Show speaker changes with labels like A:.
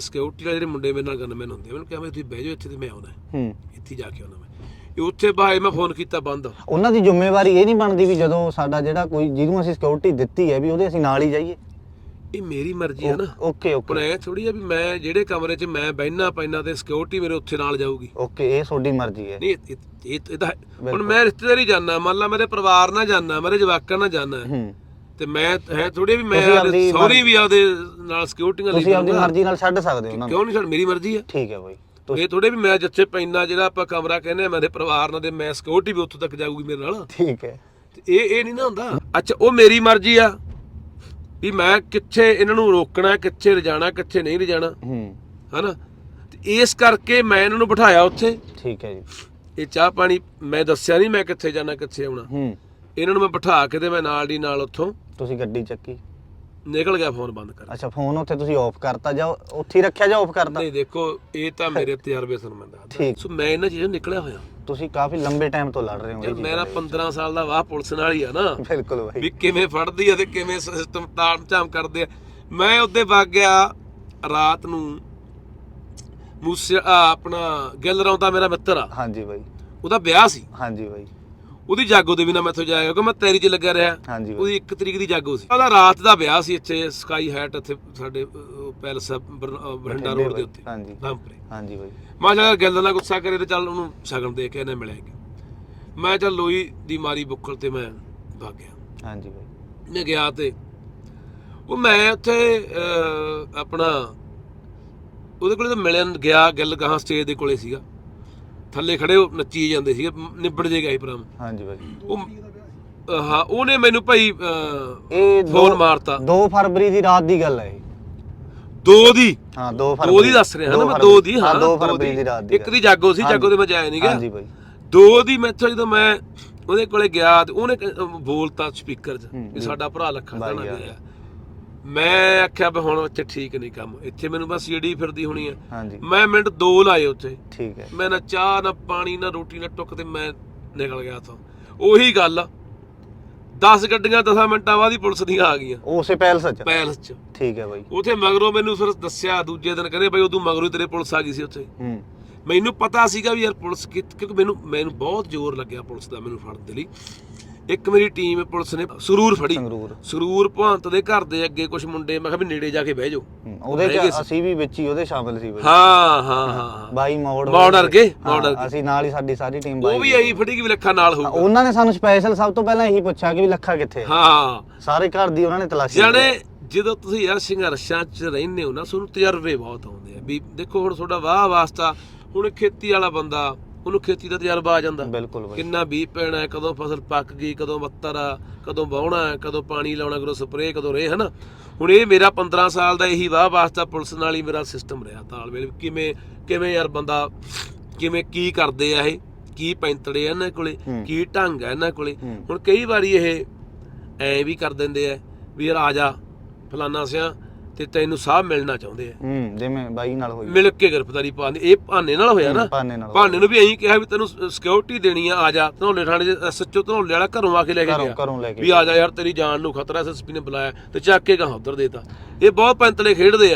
A: Security ਵਾਲੇ ਜਿਹੜੇ ਮੁੰਡੇ ਮੇਰੇ ਨਾਲ ਗਨਮੈਨ ਹੁੰਦੇ ਮੈਨੂੰ ਕਿਹਾ ਮੈਂ ਤੁਸੀਂ ਬਹਿ ਜਾਓ ਇੱਥੇ ਤੇ ਮੈਂ ਆਉਣਾ
B: ਹੂੰ।
A: ਇੱਥੇ ਜਾ ਕੇ ਆਉਣਾ ਮੈਂ। ਇਹ ਉੱਥੇ ਬਾਏ ਮੈਂ ਫੋਨ ਕੀਤਾ ਬੰਦ।
B: ਉਹਨਾਂ ਦੀ ਜ਼ਿੰਮੇਵਾਰੀ ਇਹ ਨਹੀਂ ਬਣਦੀ ਵੀ ਜਦੋਂ ਸਾਡਾ ਜਿਹੜਾ ਕੋਈ ਜਿਹਨੂੰ ਅਸੀਂ ਸਿਕਿਉਰਿਟੀ ਦਿੱਤੀ ਹੈ ਵੀ ਉਹਦੇ ਅਸੀਂ ਨਾਲ ਹੀ ਜਾਈਏ।
A: ਇਹ ਮੇਰੀ ਮਰਜ਼ੀ ਹੈ ਨਾ।
B: ਓਕੇ
A: ਪਰ
B: ਓਕੇ
A: ਐ ਥੋੜੀ ਆ ਵੀ ਮੈਂ ਜਿਹੜੇ ਕਮਰੇ 'ਚ ਮੈਂ ਬਹਿਣਾ ਪੈਣਾ ਤੇ ਸਿਕਿਉਰਿਟੀ ਮੇਰੇ ਉੱਥੇ ਨਾਲ ਜਾਊਗੀ।
B: ਓਕੇ ਇਹ ਤੁਹਾਡੀ ਮਰਜ਼ੀ ਹੈ।
A: ਨਹੀਂ ਇਹ- ਇਹ ਇਹ ਇਹ ਤਾਂ ਹੈ। ਹੁਣ
B: ਬਿਲਕੁਲ।
A: ਮੈਂ ਰਿਸ਼ਤੇਦਾਰੀ ਜਾਣਾ ਮੰਨ ਲਾ ਮੇਰੇ ਪਰਿਵਾਰ ਨਾਲ ਜਾਣਾ ਮੇਰੇ ਜਵਾਕਾਂ ਨਾਲ ਜਾਣਾ
B: ਹੂੰ।
A: ਤੇ ਮੈਂ ਹੈ ਥੋੜੀ ਵੀ ਮੈਂ
B: ਤੁਸੀਂ ਆਪਦੀ
A: ਸੌਰੀ ਵੀ ਆਪਦੇ ਨਾਲ ਸਿਕਿਉਰਿਟੀਆਂ ਲਈ
B: ਤੁਸੀਂ ਆਪਣੀ। ਮਰਜ਼ੀ ਨਾਲ ਛੱਡ ਸਕਦੇ ਹੋ ਉਹਨਾਂ ਨੂੰ
A: ਕਿਉਂ ਨਹੀਂ ਛੱਡ? ਮੇਰੀ ਮਰਜ਼ੀ ਆ।
B: ਠੀਕ ਹੈ ਬਾਈ।
A: ਇਹ ਥੋੜੇ ਵੀ ਮੈਂ ਜਿੱਥੇ ਪੈਣਾ ਜਿਹੜਾ ਆਪਾਂ ਕਮਰਾ ਕਹਿੰਦੇ ਆ ਮੇਰੇ ਪਰਿਵਾਰ ਨਾਲ ਤੇ ਮੈਂ ਸਿਕਿਉਰਿਟੀ ਵੀ ਉੱਥੋਂ ਤੱਕ ਜਾਊਗੀ ਮੇਰੇ ਨਾਲ।
B: ਠੀਕ ਹੈ।
A: ਤੇ ਇਹ ਇਹ ਨਹੀਂ ਨਾ ਹੁੰਦਾ। ਅੱਛਾ ਉਹ ਮੇਰੀ ਮਰਜ਼ੀ ਆ। ਵੀ ਮੈਂ ਕਿੱਥੇ ਇਹਨਾਂ ਨੂੰ ਰੋਕਣਾ ਕਿੱਥੇ ਲਿਜਾਣਾ ਕਿੱਥੇ ਨਹੀਂ ਲਿਜਾਣਾ।
B: ਹੂੰ।
A: ਹਨਾ? ਤੇ ਇਸ ਕਰਕੇ ਮੈਂ ਇਹਨਾਂ ਨੂੰ ਬਿਠਾਇਆ ਉੱਥੇ।
B: ਠੀਕ ਹੈ ਜੀ।
A: ਇਹ ਚਾਹ ਪਾਣੀ ਮੈਂ ਦੱਸਿਆ ਨਹੀਂ ਮੈਂ ਕਿੱਥੇ ਜਾਣਾ ਕਿੱਥੇ ਆਉਣਾ।
B: ਹੂੰ।
A: ਇਹਨਾਂ ਨੂੰ ਮੈਂ ਬਿਠਾ ਕੇ ਤੇ ਮੈਂ ਨਾਲ ਦੀ ਨਾਲ ਉੱਥੋਂ
B: ਤੁਸੀਂ ਗੱਡੀ ਚੱਕੀ?
A: ਨਿਕਲ ਗਿਆ ਫੋਨ ਬੰਦ ਕਰ
B: ਅੱਛਾ ਫੋਨ ਉੱਥੇ ਤੁਸੀਂ ਆਫ ਕਰਤਾ ਜਾਂ ਉੱਥੇ ਹੀ ਰੱਖਿਆ ਜਾਂ ਆਫ ਕਰਤਾ?
A: ਨਹੀਂ ਦੇਖੋ ਇਹ ਤਾਂ ਮੇਰੇ ਤਜਰਬੇ ਸੁਣ ਮੈਂ ਦੱਸਦਾ।
B: ਠੀਕ।
A: ਸੋ ਮੈਂ ਇਹਨਾਂ ਚੀਜ਼ਾਂ ਤੋਂ ਨਿਕਲਿਆ ਹੋਇਆ।
B: ਤੁਸੀਂ ਕਾਫੀ ਲੰਬੇ ਟਾਈਮ ਤੋਂ ਲੜ ਰਹੇ ਹੋ ਇਹ
A: ਯਾਰ
B: ਚੀਜ਼ਾਂ
A: ਮੇਰਾ
B: ਦੇ
A: 15 ਸਾਲ ਦਾ ਵਾਹ ਪੁਲਿਸ ਨਾਲ ਹੀ ਆ ਨਾ।
B: ਵਿੱਚ। ਬਿਲਕੁਲ ਬਾਈ।
A: ਵੀ ਕਿਵੇਂ ਫੜਦੀ ਆ ਤੇ ਕਿਵੇਂ ਸਿਸਟਮ ਤਾਮ ਝਾਮ ਕਰਦੇ ਆ। ਮੈਂ ਉੱਤੇ ਵਗ ਗਿਆ ਰਾਤ ਨੂੰ। ਮੂਸੇ ਆ, ਆਪਣਾ ਗਿੱਲ ਰੌਂਦਾ ਮੇਰਾ ਮਿੱਤਰ ਆ।
B: ਹਾਂਜੀ ਬਾਈ।
A: ਉਹਦਾ ਵਿਆਹ ਸੀ।
B: ਹਾਂਜੀ ਬਾਈ।
A: ਉਹਦੀ ਜਾਗੋ ਦੇ ਬਿਨਾ ਮੈਥੋਂ ਜਾਇਆ ਕਿਉਂਕਿ ਮੈਂ ਤੇਰੀ 'ਚ ਲੱਗਿਆ ਰਿਹਾ।
B: ਹਾਂਜੀ ਬਾਈ।
A: ਉਹਦੀ 1 ਤਰੀਕ ਦੀ ਜਾਗੋ ਸੀ। ਉਹਦਾ ਰਾਤ ਦਾ ਵਿਆਹ ਸੀ ਇੱਥੇ ਸਕਾਈ ਹੈਟ ਇੱਥੇ ਸਾਡੇ ਅਹ, ਪੈਲਸ ਆ, ਬਰ- ਅਹ, ਬਠਿੰਡਾ ਰੋਡ ਦੇ ਉੱਤੇ
B: ਹਾਂਜੀ।
A: ਰਾਮਪੁਰੇ
B: ਹਾਂਜੀ ਬਾਈ।
A: ਮੈਂ ਚੱਲ ਗੱਲ ਨਾਲ ਗੁੱਸਾ ਕਰੇ ਤੇ ਚੱਲ ਉਹਨੂੰ ਸ਼ਗਨ ਦੇ ਕੇ ਇਹਨੇ ਮਿਲਿਆ ਮੈਂ ਚੱਲ ਲੋਈ ਦੀ ਮਾਰੀ ਬੁੱਕਲ ਤੇ ਮੈਂ ਭੱਗ ਗਿਆ
B: ਹਾਂਜੀ ਬਾਈ।
A: ਮੈਂ ਗਿਆ ਤੇ ਉਹ ਮੈਂ ਉੱਥੇ ਅਹ, ਆਪਣਾ ਉਹਦੇ ਕੋਲੇ ਤਾਂ ਮਿਲਣ ਗਿਆ ਗੱਲ ਗਾਹਾਂ ਸਟੇਜ ਦੇ ਕੋਲੇ ਸੀਗਾ। ਥੱਲੇ ਖੜੇ ਉਹ ਨੱਚੀ ਜਾਂਦੇ ਸੀਗੇ ਨਿਬੜ ਜੇ ਗਏ ਭਰਾ।
B: ਹਾਂਜੀ ਬਾਈ
A: ਉਹ ਅਹ, ਹਾਂ ਉਹਨੇ ਮੈਨੂੰ ਭਾਈ ਅਹ,
B: ਇਹ ਦੋ-
A: ਫੋਨ ਮਾਰਤਾ।
B: 2 ਫਰਵਰੀ ਦੀ ਰਾਤ ਦੀ ਗੱਲ ਹੈ ਇਹ।
A: ਦੋ ਦੀ?
B: ਹਾਂ 2 ਫਰਵਰੀ।
A: ਦੋ ਦੀ ਦੱਸ ਰਿਹਾ ਨਾ ਮੈਂ। ਦੋ ਦੀ ਹਾਂ
B: 2
A: ਦੋ
B: ਫਰਵਰੀ ਦੀ। ਰਾਤ ਦੀ
A: ਇੱਕ ਦੀ ਜਾਗੋ ਸੀ ਜਾਗੋ ਤੇ ਮੈਂ ਜਾਇਆ ਨਹੀਂ ਗਿਆ।
B: ਹਾਂਜੀ ਬਾਈ
A: ਦੋ ਦੀ ਮੈਥੋਂ ਜਦੋਂ ਮੈਂ ਉਹਦੇ ਕੋਲੇ ਗਿਆ ਤੇ ਉਹਨੇ ਕ- ਅਹ ਬੋਲਤਾ ਸਪੀਕਰ 'ਚ ਵੀ ਸਾਡਾ ਭਰਾ ਲੱਖਾ ਦਾ
B: ਯਾਰ।
A: ਗਿਆ। ਮੈਂ ਆਖਿਆ ਵੀ ਹੁਣ ਇੱਥੇ ਠੀਕ ਨਹੀਂ ਕੰਮ। ਇੱਥੇ ਮੈਨੂੰ ਬਸ ਸੀੜੀ ਫਿਰਦੀ ਹੋਣੀ ਆ।
B: ਹਾਂਜੀ।
A: ਮੈਂ ਮਿੰਟ ਦੋ ਲਾਏ ਉੱਥੇ।
B: ਠੀਕ ਹੈ।
A: ਮੈਂ ਨਾ ਚਾਹ ਨਾ ਪਾਣੀ ਨਾ ਰੋਟੀ ਨਾ ਟੁੱਕ ਤੇ ਮੈਂ ਨਿਕਲ ਗਿਆ ਤੋਂ ਉਹੀ ਗੱਲ 10 ਗੱਡੀਆਂ 10 ਮਿੰਟਾਂ ਬਾਅਦ ਹੀ ਪੁਲਿਸ ਦੀਆਂ ਆ ਗਈਆਂ।
B: ਉਸੇ ਪੈਲਸ ਚ?
A: ਪੈਲਸ 'ਚ।
B: ਠੀਕ ਹੈ ਬਾਈ।
A: ਉਥੇ ਮਗਰੋਂ ਮੈਨੂੰ ਫਿਰ ਦੱਸਿਆ ਦੂਜੇ ਦਿਨ ਕਹਿੰਦੇ ਬਈ ਉਦੋਂ ਮਗਰੋਂ ਤੇਰੇ ਪੁਲਿਸ ਆ ਗਈ ਸੀ ਉੱਥੇ।
B: ਹੂੰ।
A: ਮੈਨੂੰ ਪਤਾ ਸੀਗਾ ਵੀ ਯਾਰ ਪੁਲਿਸ ਕਿਉਂਕਿ ਮੈਨੂੰ ਮੈਨੂੰ ਬਹੁਤ ਜ਼ੋਰ ਲੱਗਿਆ ਪੁਲਿਸ ਦਾ ਮੈਨੂੰ ਫੜਨ ਦੇ ਲਈ। ਇੱਕ ਮੇਰੀ ਟੀਮ ਪੁਲਿਸ ਨੇ ਸਰੂਰ ਫੜੀ।
B: ਸੰਗਰੂਰ।
A: ਸਰੂਰ ਭਵੰਤ ਦੇ ਘਰ ਦੇ ਅੱਗੇ ਕੁਝ ਮੁੰਡੇ ਮੈਂ ਕਿਹਾ ਵੀ ਨੇੜੇ ਜਾ ਕੇ ਬਹਿ ਜਾਓ।
B: ਉਹਦੇ
A: ਹੈਗੇ
B: ਚ
A: ਸੀ।
B: ਅਸੀਂ ਵੀ ਵਿੱਚ ਹੀ ਉਹਦੇ ਸ਼ਾਮਿਲ ਸੀ ਬਾਈ।
A: ਹਾਂ ਹਾਂ ਹਾਂ
B: ਬਾਈ ਮੋੜ
A: ਮੋੜ ਵਰਗੇ,
B: ਹਾਂ,
A: ਮੋੜ ਵਰਗੇ।
B: ਅਸੀਂ ਨਾਲ ਹੀ ਸਾਡੀ ਸਾਰੀ ਟੀਮ
A: ਉਹ
B: ਬਾਈ
A: ਵੀ ਐਂ ਫੜੀ ਕਿ ਵੀ ਲੱਖਾਂ ਨਾਲ ਹੋਊਗਾ?
B: ਉਹਨਾਂ ਨੇ ਸਾਨੂੰ ਸਪੈਸ਼ਲ ਸਭ ਤੋਂ ਪਹਿਲਾਂ ਇਹੀ ਪੁੱਛਿਆ ਕਿ ਵੀ ਲੱਖਾ ਕਿੱਥੇ? ਹੈ।
A: ਹਾਂ
B: ਸਾਰੇ ਘਰ ਦੀ ਉਹਨਾਂ ਨੇ ਤਲਾਸ਼ੀ।
A: ਜਾਣੇ ਜਦੋਂ ਤੁਸੀਂ ਯਾਰ ਸੰਘਰਸ਼ਾਂ 'ਚ ਰਹਿੰਦੇ ਹੋ ਨਾ ਤੁਹਾਨੂੰ ਤਜਰਬੇ ਬਹੁਤ ਆਉਂਦੇ ਆ ਵੀ ਦੇਖੋ ਹੁਣ ਤੁਹਾਡਾ ਵਾਹ ਵਾਸਤਾ ਹੁਣ ਖੇਤੀ ਵਾਲਾ ਬੰਦਾ ਉਹਨੂੰ ਖੇਤੀ ਦਾ ਤਜਰਬਾ ਆ ਜਾਂਦਾ।
B: ਬਿਲਕੁਲ ਬਾਈ।
A: ਕਿੰਨਾ ਬੀਜ ਪੈਣਾ ਹੈ, ਕਦੋਂ ਫਸਲ ਪੱਕ ਗਈ ਕਦੋਂ ਬੱਤਰ ਆ ਕਦੋਂ ਵਾਹੁਣਾ ਹੈ, ਕਦੋਂ ਪਾਣੀ ਲਾਉਣਾ ਕਦੋਂ ਸਪਰੇਅ ਕਦੋਂ ਰੇ ਹਨਾ? ਹੁਣ ਇਹ ਮੇਰਾ 15 ਸਾਲ ਦਾ ਇਹੀ ਵਾਹ ਵਾਸਤਾ ਪੁਲਿਸ ਨਾਲ ਹੀ ਮੇਰਾ ਸਿਸਟਮ ਰਿਹਾ ਤਾਲਮੇਲ ਕਿਵੇਂ ਕਿਵੇਂ ਯਾਰ ਬੰਦਾ ਕਿਵੇਂ ਕੀ ਕਰਦੇ ਆ ਇਹ? ਕੀ ਪੈਂਤੜੇ ਆ ਇਹਨਾਂ ਕੋਲੇ?
B: ਹੂੰ।
A: ਕੀ ਢੰਗ ਆ ਇਹਨਾਂ ਕੋਲੇ?
B: ਹੂੰ।
A: ਹੁਣ ਕਈ ਵਾਰੀ ਇਹ ਐ ਵੀ ਕਰ ਦਿੰਦੇ ਆ ਵੀ ਯਾਰ ਆ ਜਾ ਫਲਾਨਾ ਸਿਆ ਤੇ ਤੈਨੂੰ ਸਾਹ ਮਿਲਣਾ ਚਾਹੁੰਦੇ ਆ।
B: ਹੂੰ ਜਿਵੇਂ ਬਾਈ ਨਾਲ ਹੋਈ।
A: ਮਿਲ ਕੇ ਗ੍ਰਿਫਤਾਰੀ ਪਾਉਂਦੇ ਇਹ ਭਾਨੇ ਨਾਲ ਹੋਇਆ ਨਾ?
B: ਨਾਲ।
A: ਭਾਨੇ ਨੂੰ ਵੀ ਐਂ ਕਿਹਾ ਵੀ ਤੈਨੂੰ ਸਿਕਿਉਰਿਟੀ ਦੇਣੀ ਆ ਆ ਜਾ। ਧਨੌਲੇ ਥਾਣੇ ਦੇ ਸੱਚੋ ਧਨੌਲੇ ਵਾਲਾ ਘਰੋਂ ਆ ਕੇ ਲੈ ਕੇ
B: ਘਰੋਂ
A: ਗਿਆ।
B: ਘਰੋਂ ਲੈ ਕੇ
A: ਵੀ ਆ ਜਾ ਯਾਰ ਤੇਰੀ ਜਾਨ ਨੂੰ ਖਤਰਾ ਐਸਐਸਪੀ ਨੇ ਬੁਲਾਇਆ ਤੇ ਚੱਕ ਕੇ ਗਾਂ ਉਧਰ ਦੇਤਾ। ਇਹ ਬਹੁਤ ਪੈਂਤਲੇ ਖੇਡਦੇ ਆ।